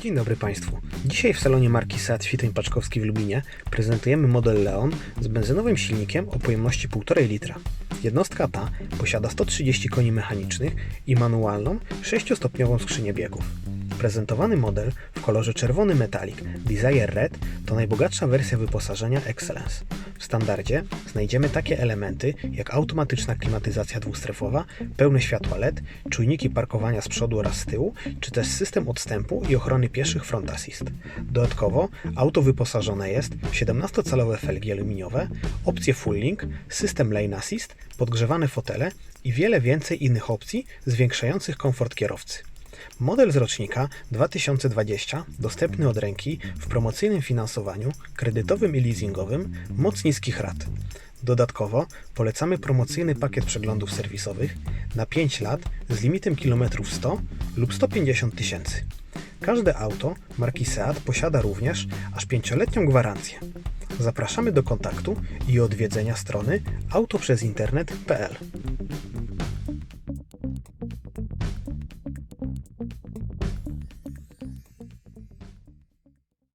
Dzień dobry Państwu. Dzisiaj w salonie marki Seat Świtoń Paczkowski w Lubinie prezentujemy model Leon z benzynowym silnikiem o pojemności 1,5 litra. Jednostka ta posiada 130 koni mechanicznych i manualną 6-stopniową skrzynię biegów. Prezentowany model w kolorze czerwony metalik Desire Red to najbogatsza wersja wyposażenia Excellence. W standardzie znajdziemy takie elementy jak automatyczna klimatyzacja dwustrefowa, pełne światła LED, czujniki parkowania z przodu oraz z tyłu, czy też system odstępu i ochrony pieszych Front Assist. Dodatkowo auto wyposażone jest w 17-calowe felgi aluminiowe, opcję Full Link, system Lane Assist, podgrzewane fotele i wiele więcej innych opcji zwiększających komfort kierowcy. Model z rocznika 2020 dostępny od ręki w promocyjnym finansowaniu kredytowym i leasingowym moc niskich rat. Dodatkowo polecamy promocyjny pakiet przeglądów serwisowych na 5 lat z limitem kilometrów 100 lub 150 tysięcy. Każde auto marki Seat posiada również aż 5-letnią gwarancję. Zapraszamy do kontaktu i odwiedzenia strony autoprzezinternet.pl.